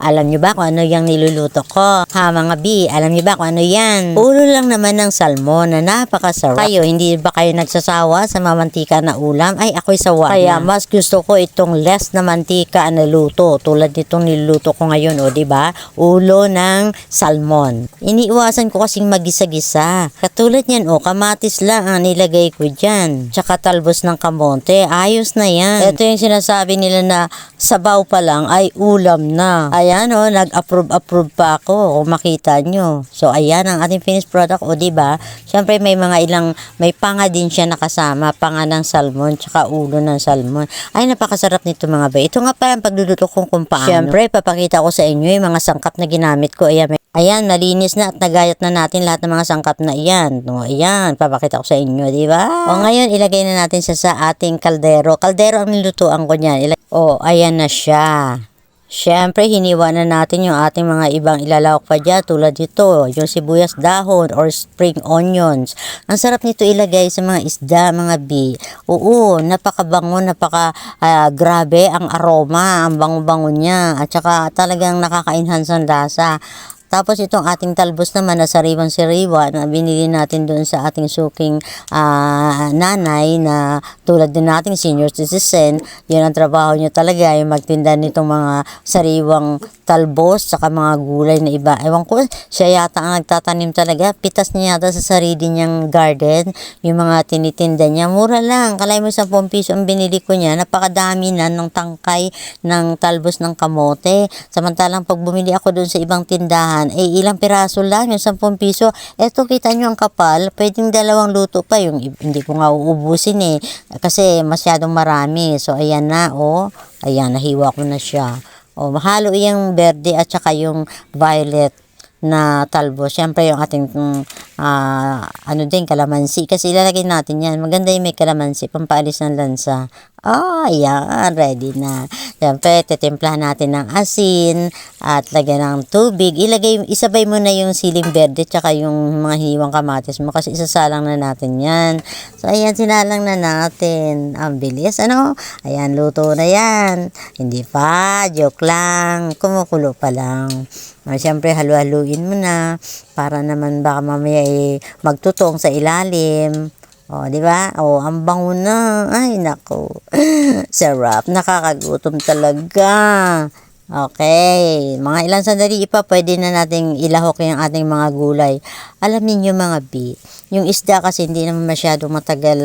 Alam nyo ba kung ano yung niluluto ko? Ha mga B, alam nyo ba kung ano yan? Ulo lang naman ng salmon na napakasarap. Kayo, hindi ba kayo nagsasawa sa mamantika na ulam? Ay, ako'y sawa Kaya na. mas gusto ko itong less na mantika na luto. Tulad nitong niluluto ko ngayon, o di ba? Ulo ng salmon. Iniiwasan ko kasing magisa-gisa. Katulad yan, o kamatis lang ang nilagay ko dyan. Tsaka talbos ng kamote. Ayos na yan. Ito yung sinasabi nila na sabaw pa lang ay ulam na. Ayan o, nag-approve-approve pa ako kung makita nyo. So ayan ang ating finished product o di ba? Syempre may mga ilang may panga din siya nakasama, panga ng salmon tsaka ulo ng salmon. Ay napakasarap nito mga ba. Ito nga pala ang pagluluto kong kung paano. Syempre papakita ko sa inyo yung mga sangkap na ginamit ko. Ayan, may- Ayan, malinis na at nagayat na natin lahat ng mga sangkap na iyan. No, ayan, papakita ko sa inyo, di ba? O ngayon, ilagay na natin siya sa ating kaldero. Kaldero ang nilutuan ko niyan. Ilag- o, ayan na siya. Siyempre, hiniwa na natin yung ating mga ibang ilalawak pa dyan tulad nito, yung sibuyas dahon or spring onions. Ang sarap nito ilagay sa mga isda, mga bi. Oo, napakabango, napaka ah, grabe ang aroma, ang bango-bango niya. At saka talagang nakaka-enhance ang lasa. Tapos itong ating talbos naman na sariwang siriwa na binili natin doon sa ating suking ah, nanay na tulad din nating senior citizen, yun ang trabaho niya talaga, yung magtinda nitong mga sariwang talbos saka mga gulay na iba. Ewan ko, siya yata ang nagtatanim talaga. Pitas niya yata sa sarili niyang garden, yung mga tinitinda niya. Mura lang, kalay mo 10 piso ang binili ko niya. Napakadami na ng tangkay ng talbos ng kamote. Samantalang pag bumili ako doon sa ibang tindahan, eh ilang piraso lang, yung 10 piso. Eto kita nyo ang kapal, pwedeng dalawang luto pa. Yung hindi ko nga uubusin eh. Kasi masyadong marami. So ayan na, oh. Ayan, nahiwa ko na siya. O, mahalo yung verde at saka yung violet na talbo. Siyempre yung ating ah, ano din, kalamansi. Kasi ilalagay natin yan. Maganda yung may kalamansi, pampaalis ng lansa. Ah, yan, ready na. Siyempre, titimplahan natin ng asin at lagyan ng tubig. Ilagay, isabay mo na yung siling verde tsaka yung mga hiwang kamatis mo kasi isasalang na natin yan. So, ayan, sinalang na natin. Ang bilis, ano? Ayan, luto na yan. Hindi pa, joke lang. Kumukulo pa lang. Ah, Siyempre, halu-haluin mo na para naman baka mamaya eh, magtutong sa ilalim. O, di ba? O, ang bango na. Ay, nako. Sarap. Nakakagutom talaga. Okay. Mga ilang sandali pa, pwede na nating ilahok yung ating mga gulay. Alam niyo mga B, yung isda kasi hindi naman masyado matagal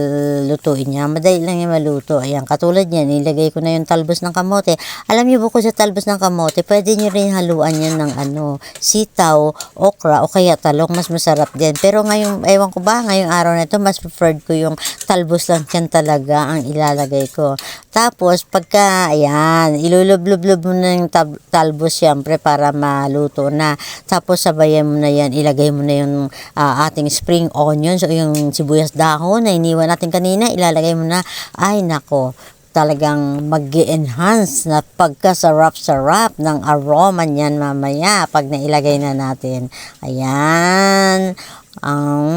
lutuin niya. Madali lang yung maluto. Ayan, katulad yan, nilagay ko na yung talbos ng kamote. Alam niyo bukod sa talbos ng kamote, pwede niyo rin haluan yan ng ano, sitaw, okra, o kaya talong. Mas masarap din. Pero ngayong, ewan ko ba, ngayong araw na ito, mas preferred ko yung talbos lang yan talaga ang ilalagay ko. Tapos, pagka, ayan, ilulublublub mo na yung talbos siyempre para maluto na. Tapos, sabayan mo na yan, ilagay mo na yung ah, ating spring onions o yung sibuyas dahon na iniwan natin kanina, ilalagay mo na, ay nako, talagang mag enhance na pagkasarap-sarap ng aroma niyan mamaya pag nailagay na natin. Ayan. Ang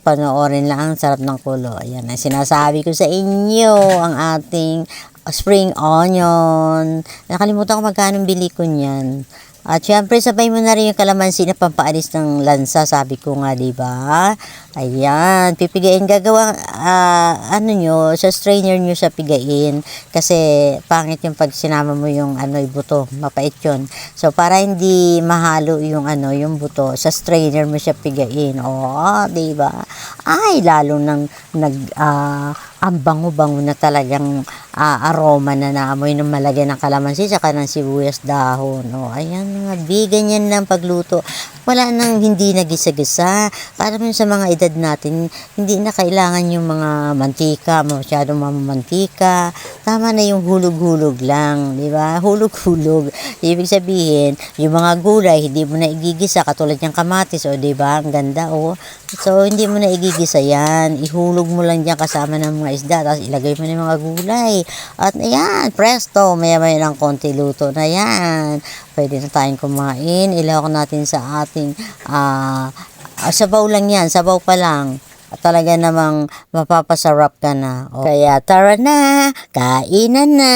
panoorin lang ang sarap ng kulo. Ayan ang sinasabi ko sa inyo ang ating spring onion. Nakalimutan ko magkano bili ko niyan. At syempre, sabay mo na rin yung kalamansi na pampaalis ng lansa, sabi ko nga, di ba? Ayan, pipigain, gagawa, ah, ano nyo, sa strainer nyo siya pigain. Kasi, pangit yung pag sinama mo yung, ano, yung buto, mapait yun. So, para hindi mahalo yung, ano, yung buto, sa strainer mo siya pigain. Oo, di ba? Ay, lalo nang, nag, ah, ang bango-bango na talagang ah, aroma na naamoy ng malagyan ng kalamansi saka ng sibuyas dahon. O, ayan mga bi, ganyan lang pagluto. Wala nang hindi nagisa-gisa. Para sa mga edad natin, hindi na kailangan yung mga mantika, masyadong mamamantika. Tama na yung hulog-hulog lang, di ba? Hulog-hulog. Ibig sabihin, yung mga gulay, hindi mo na igigisa, katulad yung kamatis, o di ba? Ang ganda, o. So, hindi mo na igigisa yan. Ihulog mo lang dyan kasama ng mga isda, tapos ilagay mo na yung mga gulay. At ayan, presto, maya-maya ng konti luto na yan. Pwede na tayong kumain. Ilawak natin sa ating, ah, sabaw lang yan, sabaw pa lang. At talaga namang mapapasarap ka na. O, kaya tara na, kainan na.